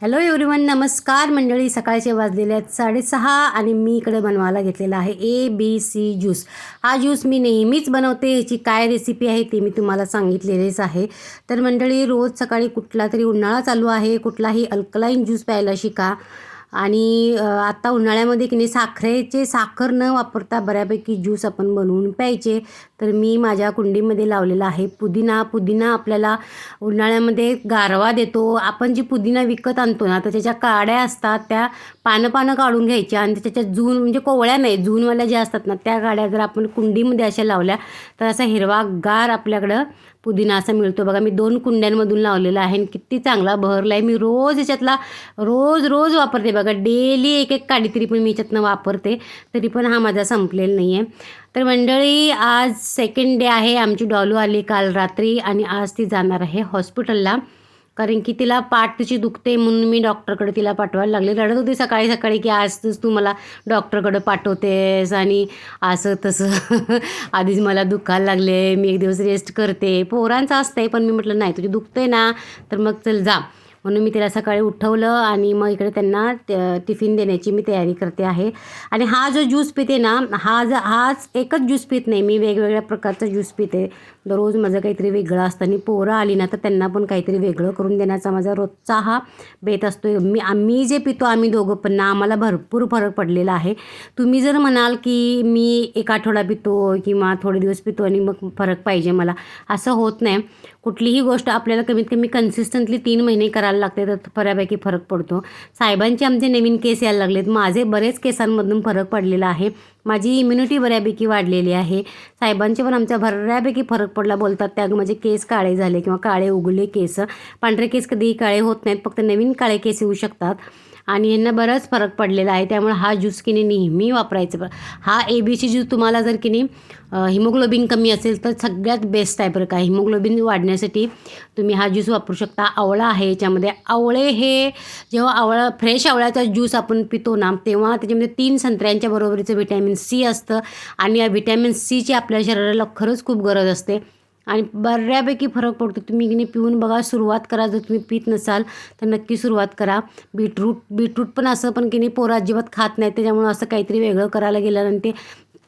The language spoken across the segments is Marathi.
हॅलो एव्हरीवन नमस्कार. मंडळी सकाळचे वाजलेले आहेत साडेसहा आणि मी इकडे बनवायला घेतलेला आहे ए बी सी ज्यूस हा ज्यूस मी नेहमीच बनवते. ह्याची काय रेसिपी आहे ती मी तुम्हाला सांगितलेलीच आहे. तर मंडळी रोज सकाळी कुठला तरी उन्हाळा चालू आहे. कुठलाही अल्कलाईन ज्यूस प्यायला शिका. आणि आत्ता उन्हाळ्यामध्ये की नाही साखरेचे साखर न वापरता बऱ्यापैकी ज्यूस आपण बनवून प्यायचे. तर मी माझ्या कुंडीमध्ये लावलेला आहे पुदिना. पुदिना आपल्याला उन्हाळ्यामध्ये गारवा देतो. आपण जी पुदिना विकत आणतो ना तर त्याच्या काड्या असतात त्या पानं पानं काढून घ्यायच्या आणि त्याच्या जून म्हणजे कोवळ्या नाही जूनवाल्या ज्या असतात ना त्या गाड्या जर आपण कुंडीमध्ये अशा लावल्या तर असा हिरवागार आपल्याकडं पुदिना असा मिळतो. बघा मी दोन कुंड्यांमधून लावलेला आहे आणि किती चांगला बहरला आहे मी रोज याच्यातला रोज रोज वापरते. बघा डेली एक एक काडी तरी पण मी याच्यातनं वापरते. तरी पण हा माझा संपलेला नाही आहे तर मंडळी आज सेकंड डे आहे. आमची डॉलू आली काल रात्री आणि आज ती जाणार आहे हॉस्पिटलला. कारण की तिला पाठ तिची दुखते म्हणून मी डॉक्टरकडे तिला पाठवायला लागले. रडत होती सकाळी सकाळी की आज तू मला डॉक्टरकडे पाठवतेस आणि असं तसं. आधीच मला दुखायला लागले. मी एक दिवस रेस्ट करते. पोरांचं असतंय पण मी म्हटलं नाही तुझी दुखते ना तर मग चल जा. म्हणून मी तिला सकाळी उठवलं आणि मग इकडे त्यांना टिफिन देण्याची मी तयारी करते आहे. आणि हा जो ज्यूस पिते ना हा ज हाच एकच ज्यूस पित नाही. मी वेगवेगळ्या प्रकारचा ज्यूस पिते. दररोज माझं काहीतरी वेगळं असतं आणि पोरं आली ना तर त्यांना पण काहीतरी वेगळं करून देण्याचा माझा रोजचा हा बेत असतो मी आम्ही जे पितो आम्ही दोघं पण ना आम्हाला भरपूर फरक पडलेला आहे. तुम्ही जर म्हणाल की मी एक आठवडा पितो किंवा थोडे दिवस पितो आणि मग फरक पाहिजे मला असं होत नाही. कुठलीही गोष्ट आपल्याला कमीत कमी कन्सिस्टंटली तीन महिने करा करायला लागते तर बऱ्यापैकी फरक पडतो. साहेबांचे आमचे नवीन केस यायला लागलेत. माझे बरेच केसांमधून फरक पडलेला आहे. माझी इम्युनिटी बऱ्यापैकी वाढलेली आहे. साहेबांचे पण आमच्या बऱ्यापैकी फरक पडला बोलतात. त्या माझे म्हणजे केस काळे झाले किंवा काळे उगले केस. पांढरे केस कधीही काळे होत नाहीत. फक्त नवीन काळे केस येऊ शकतात. आणि यांना बराच फरक पडलेला आहे. त्यामुळे हा ज्यूस की नाही नेहमी वापरायचं. हा ए बी सी ज्यूस तुम्हाला जर की नाही हिमोग्लोबिन कमी असेल तर सगळ्यात बेस्ट आहे बरं का. हिमोग्लोबिन वाढण्यासाठी तुम्ही हा ज्यूस वापरू शकता. आवळा आहे याच्यामध्ये. आवळे हे जेव्हा आवळा फ्रेश आवळ्याचा ज्यूस आपण पितो ना तेव्हा त्याच्यामध्ये तीन संत्र्यांच्या बरोबरीचं व्हिटॅमिन सी असतं. आणि या व्हिटॅमिन सीची आपल्या शरीराला खरंच खूप गरज असते. आणि बऱ्यापैकी फरक पडतो. तुम्ही की नाही पिऊन बघा सुरुवात करा. जर तुम्ही पित नसाल तर नक्की सुरुवात करा. बीटरूट बीटरूट पण असं पण की नाही पोरं अजिबात खात नाही त्याच्यामुळं असं काहीतरी वेगळं करायला गेलं आणि ते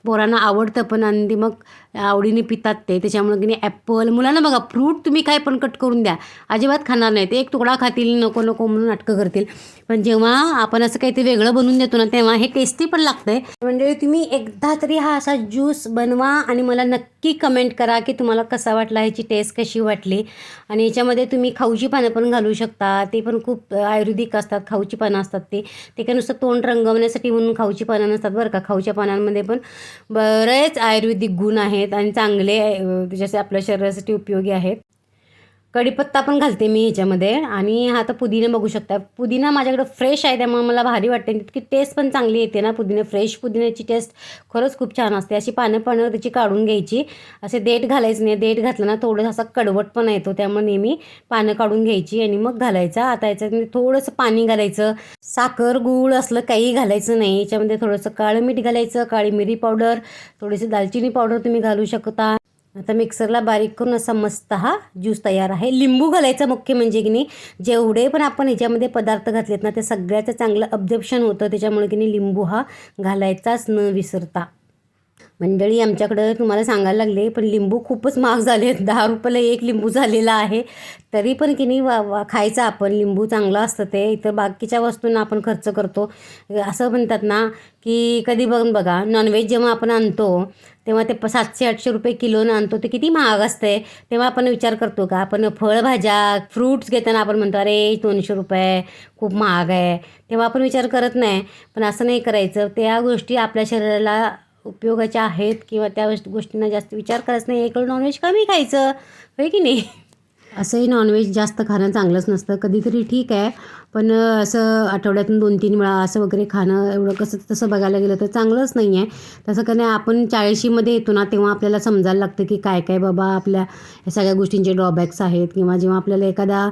पोरांना आवडतं पण आणि मग आवडीने पितात ते. त्याच्यामुळे की नाही ॲपल मुलांना बघा फ्रूट तुम्ही काय पण कट करून द्या. अजिबात खाणार नाही. ते एक तुकडा खातील नको नको म्हणून नाटकं करतील. पण जेव्हा आपण असं काहीतरी वेगळं बनवून देतो ना तेव्हा हे टेस्टी पण लागतंय. म्हणजे तुम्ही एकदा तरी हा असा ज्यूस बनवा आणि मला नक्की कमेंट करा की तुम्हाला कसा वाटला ह्याची टेस्ट कशी वाटली. आणि याच्यामध्ये तुम्ही खाऊची पानं पण घालू शकता. ते पण खूप आयुर्वेदिक असतात खाऊची पानं असतात ते. ते काय नुसतं तोंड रंगवण्यासाठी म्हणून खाऊची पानं नसतात बरं का. खाऊच्या पानांमध्ये पण बरेच आयुर्वेदिक गुण आहेत. आणि चांगले जसे आपल्या शरीरासाठी उपयोगी आहेत. कढीपत्ता पण घालते मी ह्याच्यामध्ये. आणि हा आता पुदिना बघू शकता. पुदिना माझ्याकडे फ्रेश आहे त्यामुळे मला भारी वाटते. तितकी टेस्ट पण चांगली येते ना पुदिना. फ्रेश पुदिन्याची टेस्ट खरंच खूप छान असते. अशी पानं पानं त्याची काढून घ्यायची. असे देठ घालायचं नाही. देठ घातलं ना थोडंसं असा कडवटपणा येतो. त्यामुळे नेहमी पानं काढून घ्यायची आणि मग घालायचा. आता याच्यामध्ये थोडंसं पाणी घालायचं. साखर गूळ असलं काही घालायचं नाही. याच्यामध्ये थोडंसं काळं मीठ घालायचं. काळी मिरी पावडर थोडीशी दालचिनी पावडर तुम्ही घालू शकता. आता मिक्सरला बारीक करून असा मस्त हा ज्यूस तयार आहे. लिंबू घालायचं मुख्य म्हणजे की नाही जेवढे पण आपण ह्याच्यामध्ये पदार्थ घातलेत ना ते सगळ्याचं चांगलं अब्जॉर्प्शन होतं. त्याच्यामुळे की नाही लिंबू हा घालायचाच न विसरता. मंडळी आमच्याकडं तुम्हाला सांगायला लागले पण लिंबू खूपच महाग झाले आहेत. दहा रुपयाला एक लिंबू झालेला आहे. तरी पण की नाही वा वा खायचं आपण. लिंबू चांगलं असतं ते. इतर बाकीच्या वस्तूंना आपण खर्च करतो. असं म्हणतात ना की कधी बघून बघा नॉनव्हेज जेव्हा आपण आणतो तेव्हा ते प सातशे आठशे रुपये किलोनं आणतो ते किती महाग असते तेव्हा आपण विचार करतो का आपण फळभाज्या फ्रूट्स घेताना आपण म्हणतो अरे दोनशे रुपये खूप महाग आहे. तेव्हा आपण विचार करत नाही. पण असं नाही करायचं. त्या गोष्टी आपल्या शरीराला उपयोगाच्या आहेत किंवा त्या गोष्टींना जास्त विचार करायचा नाही. एक नॉनव्हेज कमी खायचं. होय की नाही? असंही नॉनव्हेज जास्त खाणं चांगलंच नसतं. कधीतरी ठीक आहे. पण असं आठवड्यातून दोन तीन वेळा असं वगैरे खाणं एवढं कसं तसं बघायला गेलं तर चांगलंच नाही आहे. तसं का नाही आपण चाळीशीमध्ये येतो ना तेव्हा आपल्याला समजायला लागतं की काय काय बाबा आपल्या या सगळ्या गोष्टींचे ड्रॉबॅक्स आहेत. किंवा जेव्हा आपल्याला एखादा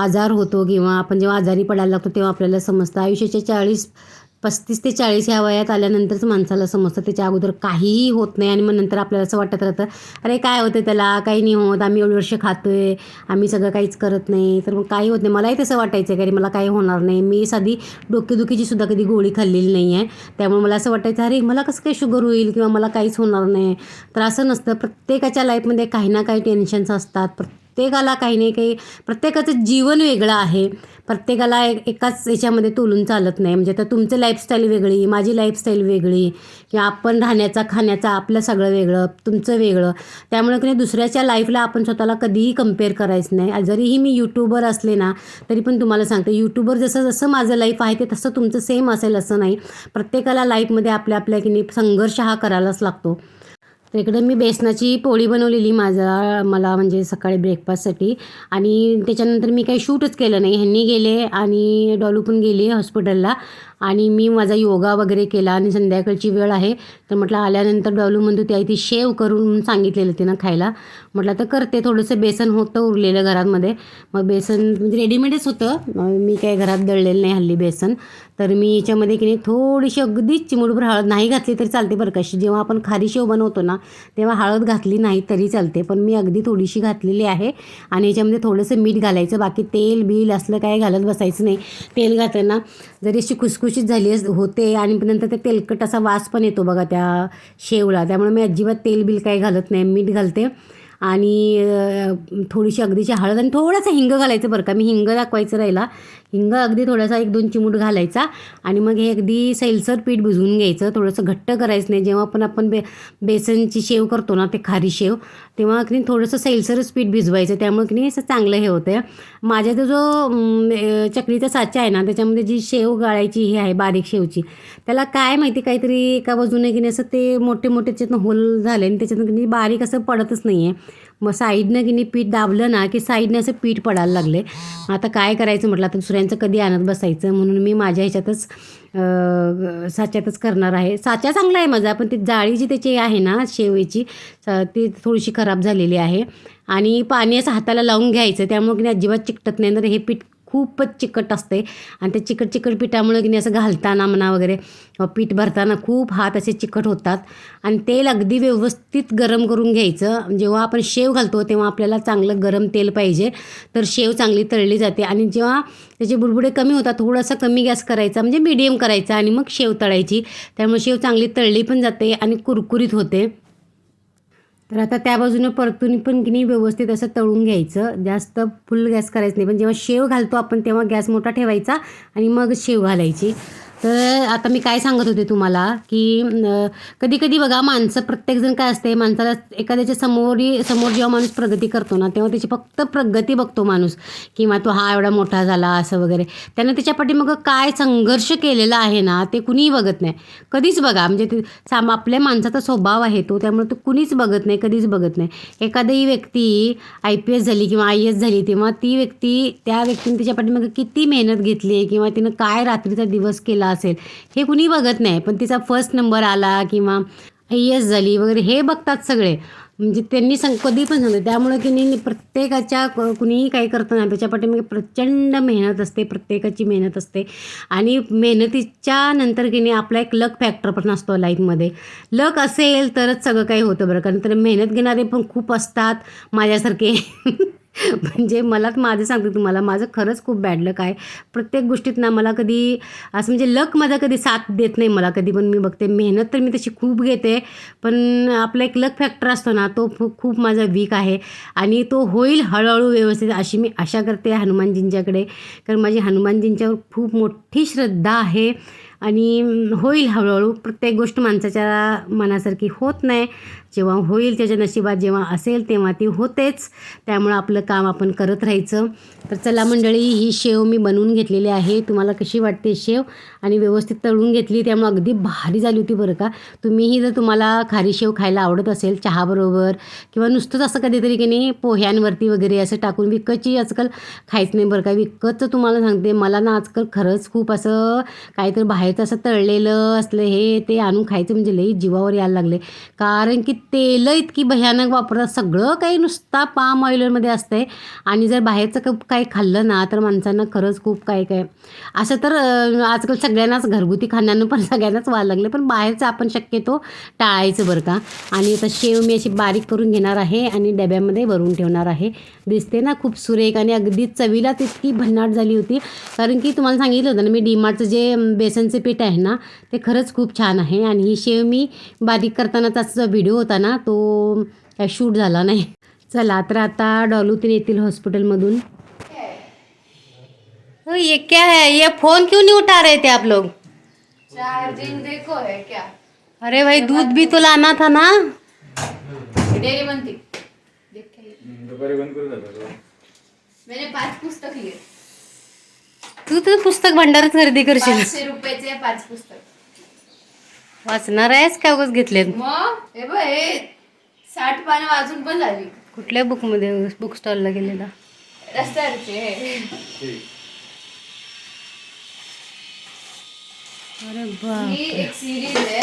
आजार होतो किंवा आपण जेव्हा आजारी पडायला लागतो तेव्हा आपल्याला समजतं. आयुष्याच्या चाळीस पस्तीस ते चाळीस ह्या वयात आल्यानंतरच माणसाला समजतं त्याच्या अगोदर काहीही होत नाही आणि मग नंतर आपल्याला असं वाटत राहतं अरे काय होतं त्याला? काही नाही होत आम्ही एवढी वर्ष खातो आहे आम्ही सगळं काहीच करत नाही. तर मग काही होत नाही. मलाही तसं वाटायचं की अरे मला काही होणार नाही. मी साधी डोकेदुखीची सुद्धा कधी गोळी खाल्लेली नाही आहे. त्यामुळे मला असं वाटायचं अरे मला कसं काही शुगर होईल किंवा मला काहीच होणार नाही? तर असं नसतं. प्रत्येकाच्या लाईफमध्ये काही ना काही टेन्शन्स असतात. प्रत्येकाला काही नाही काही प्रत्येकाचं जीवन वेगळं आहे. प्रत्येकाला एक एकाच याच्यामध्ये तोलून चालत नाही. म्हणजे आता तुमचं लाईफस्टाईल वेगळी माझी लाईफस्टाईल वेगळी किंवा आपण राहण्याचा खाण्याचा आपलं सगळं वेगळं तुमचं वेगळं. त्यामुळे की नाही दुसऱ्याच्या लाईफला आपण स्वतःला कधीही कंपेअर करायचं नाही. जरीही मी यूट्यूबर असले ना तरी पण तुम्हाला सांगते यूट्यूबर जसं जसं माझं लाईफ आहे ते तसं तुमचं सेम असेल असं नाही. प्रत्येकाला लाईफमध्ये आपल्या आपल्या की नाही संघर्ष हा करायलाच लागतो. तर इकडं मी बेसनाची पोळी बनवलेली माझा मला म्हणजे सकाळी ब्रेकफास्टसाठी आणि त्याच्यानंतर मी काही शूटच केलं नाही. ह्यांनी गेले आणि डॉलू पण गेली हॉस्पिटलला आणि मी माझा योगा वगैरे केला आणि संध्याकाळची वेळ आहे. तर म्हटलं आल्यानंतर डॉलू म्हणतो ती आई ती शेव करून सांगितलेलं तिनं खायला. म्हटलं तर करते. थोडंसं बेसन होतं उरलेलं घरामध्ये. मग बेसन म्हणजे रेडीमेडच होतं. मी काही घरात दळलेलं नाही हल्ली बेसन. तर मी याच्यामध्ये की नाही थोडीशी अगदीच चिमुडभर हळद नाही घातली तरी चालते बरं कशी जेव्हा आपण खारी शेव बनवतो ना तेव्हा हळद घातली नाही तरी चालते. पण मी अगदी थोडीशी घातलेली आहे आणि याच्यामध्ये थोडंसं मीठ घालायचं. बाकी तेल बिल असलं काय घालत बसायचं नाही. तेल घाताना जरी अशी खुसखुशीत झाली होते आणि नंतर ते तेलकट असा वास पण येतो बघा त्या शेवला. त्यामुळे मी अजिबात तेल बिल काही घालत नाही. मीठ घालते. आणि थोडीशी अगदीची हळद आणि थोडासा हिंग घालायचं बरं का. मी हिंग दाखवायचं राहिला. हिंग अगदी थोडासा एक दोन चिमूट घालायचा आणि मग हे अगदी सैलसर पीठ भिजवून घ्यायचं. थोडंसं घट्ट करायचं नाही. जेव्हा पण आपण बे बेसनची शेव करतो ना ते खारी शेव तेव्हा की नाही थोडंसं सैलसरच पीठ भिजवायचं. त्यामुळे की नाही असं चांगलं हे होतं माझ्या तो जो अं, चकलीचा साचा आहे ना त्याच्यामध्ये जी शेव गाळायची ही आहे बारीक शेवची त्याला काय माहिती काहीतरी एका बाजूने की नाही असं ते मोठे मोठे त्याच्यातनं होल झाले आणि त्याच्यातून की नाही बारीक असं पडतच नाही आहे मग साईडनं की नाही पीठ दाबलं ना की साईडनं असं पीठ पडायला लागले. आता काय करायचं म्हटलं आता दुसऱ्यांचं कधी आणत बसायचं? म्हणून मी माझ्या ह्याच्यातच साच्यातच करणार आहे. साचा चांगला आहे माझा पण ती जाळी जी त्याची आहे ना शेवेची ती थोडीशी खराब झालेली आहे. आणि पाणी असं हाताला लावून घ्यायचं त्यामुळे की नाही अजिबात चिकटत नाही. तर हे पीठ खूपच चिकट असते. आणि ते चिकट चिकट पिठामुळे की नाही असं घालताना म्हणा वगैरे पीठ भरताना खूप हात असे चिकट होतात. आणि तेल अगदी व्यवस्थित गरम करून घ्यायचं. जेव्हा आपण शेव घालतो तेव्हा आपल्याला चांगलं गरम तेल पाहिजे. तर शेव चांगली तळली जाते. आणि जेव्हा त्याचे बुडबुडे कमी होतात थोडासा कमी गॅस करायचा म्हणजे मीडियम करायचा आणि मग शेव तळायची. त्यामुळे शेव चांगली तळली पण जाते आणि कुरकुरीत होते. तर आता त्या बाजूने परतून पण की नाही व्यवस्थित असं तळून घ्यायचं. जास्त फुल गॅस करायचं नाही. पण जेव्हा शेव घालतो आपण तेव्हा गॅस मोठा ठेवायचा आणि मग शेव घालायची. तर आता मी काय सांगत होते तुम्हाला की कधी कधी बघा माणसं प्रत्येकजण काय असते माणसाला एखाद्याच्या समोरी समोर जेव्हा माणूस प्रगती करतो ना तेव्हा त्याची फक्त प्रगती बघतो माणूस किंवा तो हा एवढा मोठा झाला असं वगैरे. त्यानं त्याच्यापाठी मग काय संघर्ष केलेला आहे ना ते कुणीही बघत नाही. कधीच बघा म्हणजे ते साम आपल्या माणसाचा स्वभाव आहे तो त्यामुळे तो कुणीच बघत नाही कधीच बघत नाही. एखादी व्यक्ती आय पी एस झाली किंवा आय एस झाली तेव्हा ती व्यक्ती त्या व्यक्तीने त्याच्या पाठीमागे किती मेहनत घेतली आहे किंवा तिनं काय रात्रीचा दिवस केला असेल. हे कुणी बघत नाही पण तिचा फर्स्ट नंबर आला किंवा आय एस झाली वगैरे हे बघतात सगळे. म्हणजे त्यांनी सांग कधी पण सांगतो त्यामुळे की नाही प्रत्येकाच्या क- कुणीही काही करताना त्याच्या पाठीमागे प्रचंड मेहनत असते प्रत्येकाची मेहनत असते. आणि मेहनतीच्या नंतर की नाही आपला एक लक फॅक्टर पण असतो लाईफमध्ये लक असेल तरच सगळं काही होतं बरं. कारण तर मेहनत घेणारे पण खूप असतात. माझ्यासारखे. म्हणजे मला माझं सांगते तुम्हाला माझं खरंच खूप बॅड लक आहे. प्रत्येक गोष्टीत ना मला कधी असं म्हणजे लक माझा कधी साथ देत नाही मला कधी पण मी बघते मेहनत तर मी तशी खूप घेते पण आपला एक लक फॅक्टर असतो ना तो खूप खूप माझा वीक आहे. आणि तो होईल हळूहळू व्यवस्थित अशी मी आशा करते हनुमानजींच्याकडे कारण माझी हनुमानजींच्यावर खूप मोठी श्रद्धा आहे. आणि होईल हळूहळू. प्रत्येक गोष्ट माणसाच्या मनासारखी होत नाही. जेव्हा होईल त्याच्या नशिबात जेव्हा असेल तेव्हा ती होतेच. त्यामुळं आपलं काम आपण करत राहायचं. तर चला मंडळी ही शेव मी बनवून घेतलेली आहे. तुम्हाला कशी वाटते शेव? आणि व्यवस्थित तळून घेतली त्यामुळे अगदी भारी झाली होती बरं का. तुम्हीही जर तुम्हाला खारी शेव खायला आवडत असेल चहाबरोबर किंवा नुसतंच असं कधीतरी की नाही पोह्यांवरती वगैरे असं टाकून विकतची आजकाल खायचं नाही बरं का. विकतचं तुम्हाला सांगते मला ना आजकाल खरंच खूप असं काहीतरी बाहेर बाहेरचं असं तळलेलं असलं हे ते आणून खायचं म्हणजे लई जीवावर यायला लागले. कारण की तेलं इतकी भयानक वापरतात. सगळं काही नुसता पाम ऑइलमध्ये असतंय. आणि जर बाहेरचं काही खाल्लं ना तर माणसांना खरंच खूप काय काय. असं तर आजकाल सगळ्यांनाच घरगुती खाण्यानं पण सगळ्यांनाच व्हायला लागलं. पण बाहेरचं आपण शक्यतो टाळायचं बरं का. आणि आता शेव मी अशी बारीक करून घेणार आहे आणि डब्यामध्ये भरून ठेवणार आहे. दिसते ना खूप सुरेख आणि अगदी चवीला तितकी भन्नाट झाली होती. कारण की तुम्हाला सांगितलं होतं ना मी डीमार्टचं जे बेसनचे पीठ आहे ना ते खरंच खूप छान आहे. आणि ही शेव मी बारीक करतानाचा जो व्हिडिओ होता ना तो काय शूट झाला नाही. चला तर आता डॉलूतीन येतील हॉस्पिटलमधून. ये क्या है? ये फोन क्यों नहीं उठा रहे थे आप लोग? चार्जिंग देखो है क्या? अरे भाई दूध भी तो लाना था ना। डेरी बनती। देख के लिए। दुपारी बंद करू जातो मैंने पाच पुस्तक लिए। तू तर पुस्तक भंडारच खरेदी करशील. पाचशे रुपयाचे पाच पुस्तक. वाचणार आहेस का उगाच घेतलेत? मग हे बघ हे साठ पानं वाजून पण झाली. कुठल्या बुकमध्ये बुक स्टॉलला गेलेला? रस्त्यावरचे. अरे बा ही एक सिरीज आहे.